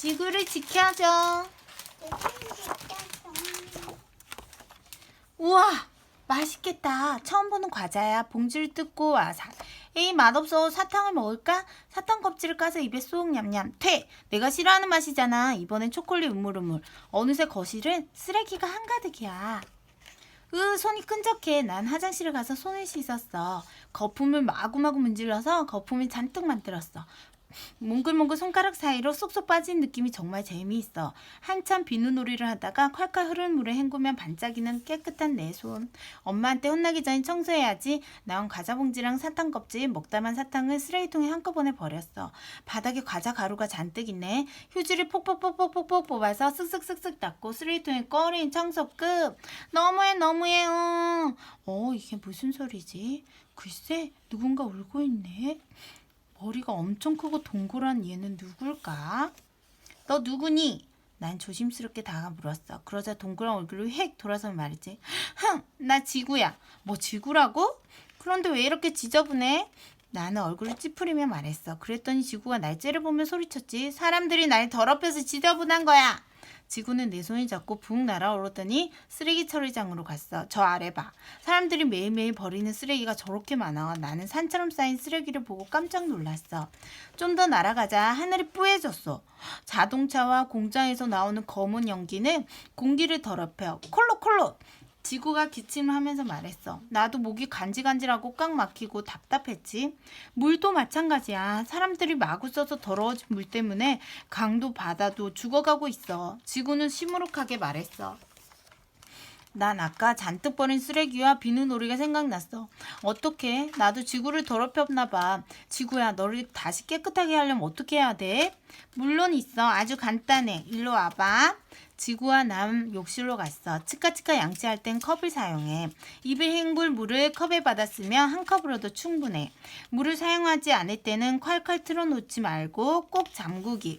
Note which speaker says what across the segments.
Speaker 1: 지구를 지켜줘. 우와, 맛있겠다. 처음 보는 과자야. 봉지를 뜯고 와. 사... 에이, 맛없어. 사탕을 먹을까? 사탕 껍질을 까서 입에 쏙 냠냠. 퇴! 내가 싫어하는 맛이잖아. 이번엔 초콜릿 우물우물. 어느새 거실은 쓰레기가 한가득이야. 으, 손이 끈적해. 난 화장실에 가서 손을 씻었어. 거품을 마구마구 문질러서 거품을 잔뜩 만들었어. 몽글몽글 손가락 사이로 쏙쏙 빠진 느낌이 정말 재미있어. 한참 비누놀이를 하다가 콸콸 흐르는 물에 헹구면 반짝이는 깨끗한 내 손. 엄마한테 혼나기 전에 청소해야지. 나온 과자 봉지랑 사탕 껍질, 먹다만 사탕을 쓰레기통에 한꺼번에 버렸어. 바닥에 과자 가루가 잔뜩 있네. 휴지를 폭폭폭폭폭폭 뽑아서 쓱쓱쓱쓱 닦고 쓰레기통에 꺼린 청소 끝. 너무해 너무해. 어, 어 이게 무슨 소리지? 글쎄 누군가 울고 있네. 머리가 엄청 크고 동그란 얘는 누굴까? 너 누구니? 난 조심스럽게 다가 물었어. 그러자 동그란 얼굴로 획 돌아서 말이지. 흥, 나 지구야. 뭐 지구라고? 그런데 왜 이렇게 지저분해? 나는 얼굴을 찌푸리며 말했어. 그랬더니 지구가 날 째려보며 소리쳤지. 사람들이 날 더럽혀서 지저분한 거야. 지구는 내 손을 잡고 붕 날아오르더니 쓰레기 처리장으로 갔어. 저 아래 봐. 사람들이 매일매일 버리는 쓰레기가 저렇게 많아. 나는 산처럼 쌓인 쓰레기를 보고 깜짝 놀랐어. 좀 더 날아가자 하늘이 뿌얘졌어. 자동차와 공장에서 나오는 검은 연기는 공기를 더럽혀. 콜록콜록. 지구가 기침을 하면서 말했어. 나도 목이 간질간질하고 꽉 막히고 답답했지. 물도 마찬가지야. 사람들이 마구 써서 더러워진 물 때문에 강도 바다도 죽어가고 있어. 지구는 시무룩하게 말했어. 난 아까 잔뜩 버린 쓰레기와 비누놀이가 생각났어. 어떻게? 나도 지구를 더럽혔나 봐. 지구야, 너를 다시 깨끗하게 하려면 어떻게 해야 돼? 물론 있어. 아주 간단해. 일로 와봐. 지구와 남 욕실로 갔어. 치카치카 양치할 땐 컵을 사용해. 입을 헹굴 물을 컵에 받아 쓰면 한 컵으로도 충분해. 물을 사용하지 않을 때는 콸콸 틀어놓지 말고 꼭 잠그기.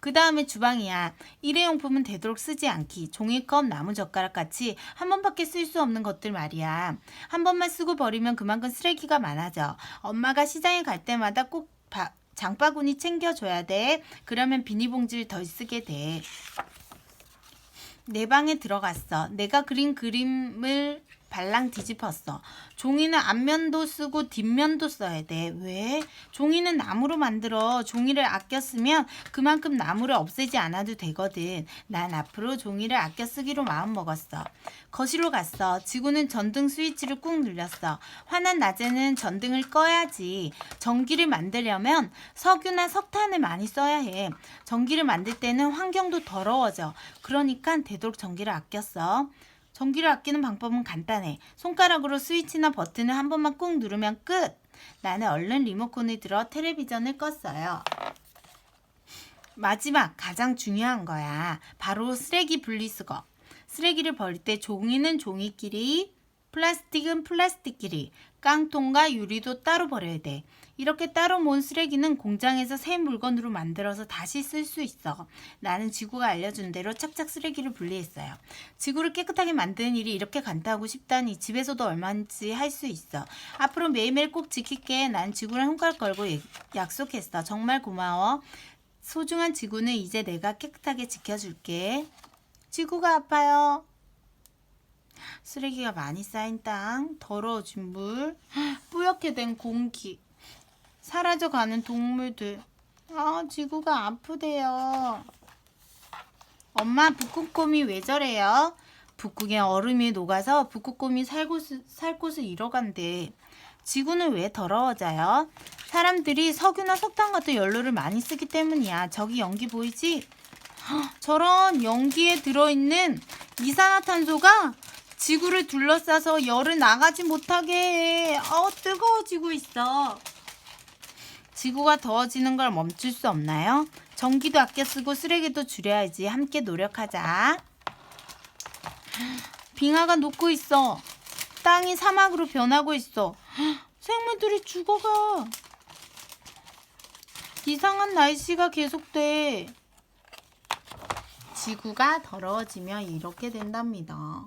Speaker 1: 그 다음에 주방이야. 일회용품은 되도록 쓰지 않기. 종이컵, 나무젓가락 같이 한 번밖에 쓸 수 없는 것들 말이야. 한 번만 쓰고 버리면 그만큼 쓰레기가 많아져. 엄마가 시장에 갈 때마다 꼭 바- 장바구니 챙겨줘야 돼. 그러면 비닐봉지를 덜 쓰게 돼. 내 방에 들어갔어. 내가 그린 그림을 발랑 뒤집었어. 종이는 앞면도 쓰고 뒷면도 써야 돼. 왜? 종이는 나무로 만들어. 종이를 아껴 쓰면 그만큼 나무를 없애지 않아도 되거든. 난 앞으로 종이를 아껴 쓰기로 마음 먹었어. 거실로 갔어. 지구는 전등 스위치를 꾹 눌렸어. 환한 낮에는 전등을 꺼야지. 전기를 만들려면 석유나 석탄을 많이 써야 해. 전기를 만들 때는 환경도 더러워져. 그러니까 되도록 전기를 아꼈어. 전기를 아끼는 방법은 간단해. 손가락으로 스위치나 버튼을 한 번만 꾹 누르면 끝. 나는 얼른 리모컨을 들어 텔레비전을 껐어요. 마지막 가장 중요한 거야. 바로 쓰레기 분리수거. 쓰레기를 버릴 때 종이는 종이끼리, 플라스틱은 플라스틱끼리, 깡통과 유리도 따로 버려야 돼. 이렇게 따로 모은 쓰레기는 공장에서 새 물건으로 만들어서 다시 쓸 수 있어. 나는 지구가 알려준 대로 착착 쓰레기를 분리했어요. 지구를 깨끗하게 만드는 일이 이렇게 간단하고 쉽다니 집에서도 얼마든지 할 수 있어. 앞으로 매일매일 꼭 지킬게. 난 지구랑 손가락 걸고 얘- 약속했어. 정말 고마워. 소중한 지구는 이제 내가 깨끗하게 지켜줄게. 지구가 아파요. 쓰레기가 많이 쌓인 땅, 더러워진 물, 뿌옇게 된 공기, 사라져가는 동물들. 아, 지구가 아프대요. 엄마, 북극곰이 왜 저래요? 북극의 얼음이 녹아서 북극곰이 살 곳을, 살 곳을 잃어간대. 지구는 왜 더러워져요? 사람들이 석유나 석탄 같은 연료를 많이 쓰기 때문이야. 저기 연기 보이지? 헉, 저런 연기에 들어있는 이산화탄소가 지구를 둘러싸서 열을 나가지 못하게 해. 어, 뜨거워지고 있어. 지구가 더워지는 걸 멈출 수 없나요? 전기도 아껴 쓰고 쓰레기도 줄여야지. 함께 노력하자. 빙하가 녹고 있어. 땅이 사막으로 변하고 있어. 생물들이 죽어가. 이상한 날씨가 계속돼. 지구가 더러워지면 이렇게 된답니다.